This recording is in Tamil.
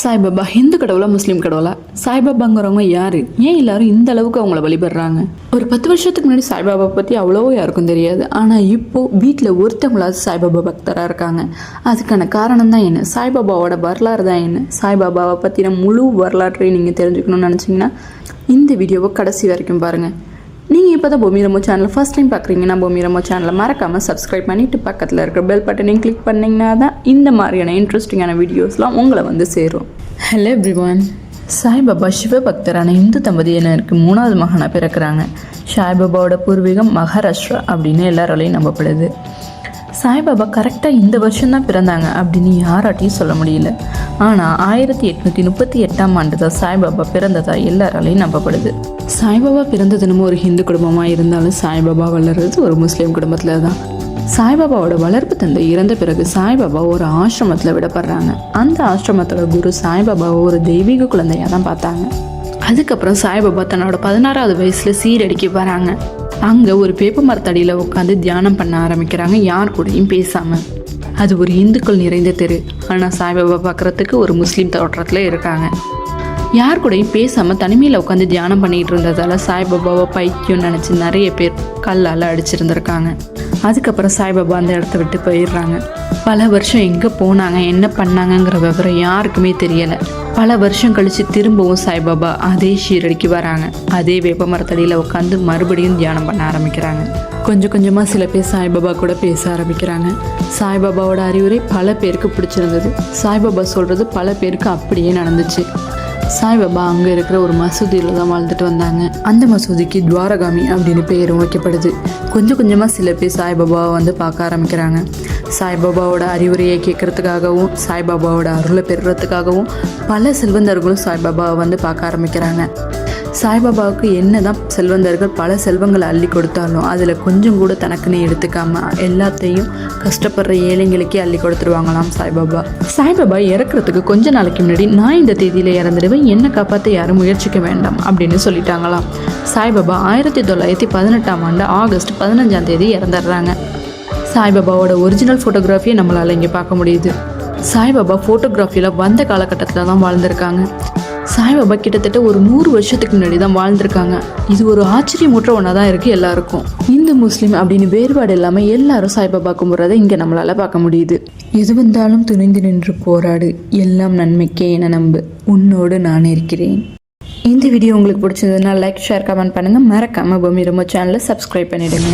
சாய்பாபா ஹிந்து கடவுளா முஸ்லீம் கடவுளா? சாய்பாபாங்கிறவங்க யாரு? ஏன் எல்லாரும் இந்த அளவுக்கு அவங்கள வழிபடுறாங்க? ஒரு பத்து வருஷத்துக்கு முன்னாடி சாய்பாபா பற்றி அவ்வளவோ யாருக்கும் தெரியாது. ஆனால் இப்போ வீட்டில் ஒருத்தவங்களாவது சாய்பாபா பக்தராக இருக்காங்க. அதுக்கான காரணம் தான் என்ன? சாய்பாபாவோட வரலாறு தான் என்ன? சாய்பாபாவை பற்றின முழு வரலாற்றையும் நீங்கள் தெரிஞ்சுக்கணும்னு நினச்சிங்கன்னா இந்த வீடியோவை கடைசி வரைக்கும் பாருங்கள் இப்போ தான் பூமி ரமோ சேனல் ஃபஸ்ட் டைம் பார்க்குறீங்கன்னா பூமி ரமோ சேனலை மறக்காமல் சப்ஸ்கிரைப் பண்ணிவிட்டு பக்கத்தில் இருக்கிற பெல் பட்டனையும் கிளிக் பண்ணிங்கன்னா தான் இந்த மாதிரியான இன்ட்ரெஸ்டிங்கான வீடியோஸ்லாம் உங்களை வந்து சேரும். ஹலோ எவ்ரிவான் சாய்பாபா சிவபக்தரான இந்து தம்பதியினருக்கு மூணாவது மகனாக பிறக்கிறாங்க. சாய்பாபாவோட பூர்வீகம் மகாராஷ்டிரா அப்படின்னு எல்லாராலையும் நம்பப்படுது. சாய்பாபா கரெக்டாக இந்த வருஷம்தான் பிறந்தாங்க அப்படின்னு யாராட்டையும் சொல்ல முடியல. ஆனால் ஆயிரத்தி எட்நூற்றி முப்பத்தி எட்டாம் ஆண்டு தான் சாய்பாபா பிறந்ததா எல்லாராலையும் நம்பப்படுது. சாய்பாபா பிறந்த தினமும் ஒரு ஹிந்து குடும்பமாக இருந்தாலும் சாய்பாபா வளர்றது ஒரு முஸ்லீம் குடும்பத்தில் தான் சாய்பாபாவோட வளர்ப்பு தந்தை இறந்த பிறகு சாய்பாபா ஒரு ஆசிரமத்தில் விடப்படுறாங்க. அந்த ஆசிரமத்தோட குரு சாய்பாபாவை ஒரு தெய்வீக குழந்தையாக தான் பார்த்தாங்க. அதுக்கப்புறம் சாய்பாபா தன்னோட பதினாறாவது வயசில் சீரடிக்கு வராங்க. அங்கே ஒரு வேப்ப மரத்தடியில் உட்காந்து தியானம் பண்ண ஆரம்பிக்கிறாங்க. யார் கூடயும் பேசாமல் அது ஒரு இந்துக்கள் நிறைந்த தெரு. ஆனால் சாய்பாபா பார்க்குறதுக்கு ஒரு முஸ்லீம் தோற்றத்தில் இருக்காங்க. யார் கூடயும் பேசாமல் தனிமையில் உட்காந்து தியானம் பண்ணிகிட்டு இருந்ததால் சாய்பாபாவை பைத்தியம் நினச்சி நிறைய பேர் கல்லால் அடிச்சிருந்திருக்காங்க. அதுக்கப்புறம் சாய்பாபா அந்த இடத்த விட்டு போயிடுறாங்க. பல வருஷம் எங்கே போனாங்க என்ன பண்ணாங்கங்கிற விவரம் யாருக்குமே தெரியலை. பல வருஷம் கழித்து திரும்பவும் சாய்பாபா அதே ஷீரடிக்கு வராங்க. அதே வேப்ப மரத்தடியில் உட்காந்து மறுபடியும் தியானம் பண்ண ஆரம்பிக்கிறாங்க. கொஞ்சம் கொஞ்சமாக சில பேர் சாய்பாபா கூட பேச ஆரம்பிக்கிறாங்க. சாய்பாபாவோட அறிவுரை பல பேருக்கு பிடிச்சிருந்தது. சாய்பாபா சொல்கிறது பல பேருக்கு அப்படியே நடந்துச்சு. சாய்பாபா அங்கே இருக்கிற ஒரு மசூதியில் தான் வாழ்ந்துட்டு வந்தாங்க. அந்த மசூதிக்கு துவாரகாமி அப்படின்னு பெயரும் வைக்கப்படுது. கொஞ்சம் கொஞ்சமாக சில பேர் சாய்பாபாவை வந்து பார்க்க ஆரம்பிக்கிறாங்க. சாய்பாபாவோட அறிவுரையை கேட்கறதுக்காகவும் சாய்பாபாவோட அருளை பெறுறதுக்காகவும் பல செல்வந்தர்களும் சாய்பாபாவை வந்து பார்க்க ஆரம்பிக்கிறாங்க. சாய்பாபாவுக்கு என்னதான் செல்வந்தர்கள் பல செல்வங்களை அள்ளி கொடுத்தாலும் அதில் கொஞ்சம் கூட தனக்குன்னு எடுத்துக்காம எல்லாத்தையும் கஷ்டப்படுற ஏழைங்களுக்கே அள்ளி கொடுத்துருவாங்களாம் சாய்பாபா. சாய்பாபா இறக்குறதுக்கு கொஞ்ச நாளைக்கு முன்னாடி நான் இந்த தேதியில் இறந்துடுவேன். என்னை காப்பாற்ற யாரும் முயற்சிக்க வேண்டாம் அப்படின்னு சொல்லிட்டாங்களாம். சாய்பாபா ஆயிரத்தி தொள்ளாயிரத்தி பதினெட்டாம் ஆண்டு ஆகஸ்ட் பதினஞ்சாம் தேதி இறந்துடுறாங்க. சாய்பாபாவோட ஒரிஜினல் ஃபோட்டோகிராஃபியை நம்மளால் இங்கே பார்க்க முடியுது. சாய்பாபா ஃபோட்டோகிராஃபியில் வந்த காலகட்டத்தில் தான் வாழ்ந்திருக்காங்க. சாய்பாபா கிட்டத்தட்ட ஒரு நூறு வருஷத்துக்கு முன்னாடி தான் வாழ்ந்திருக்காங்க. இது ஒரு ஆச்சரியமூற்ற ஒன்றா தான் இருக்குது எல்லாருக்கும். இந்து முஸ்லீம் அப்படின்னு வேறுபாடு இல்லாமல் எல்லாரும் சாய்பாபா கும்பிட்றதை இங்கே நம்மளால் பார்க்க முடியுது. எது வந்தாலும் துணிந்து நின்று போராடு. எல்லாம் நன்மைக்கே என நம்பு. உன்னோடு நான் இருக்கிறேன். இந்த வீடியோ உங்களுக்கு பிடிச்சதுன்னா லைக் ஷேர் கமெண்ட் பண்ணுங்கள் மறக்காமல் பூமி ரொம்ப சேனலை சப்ஸ்கிரைப் பண்ணிவிடுங்க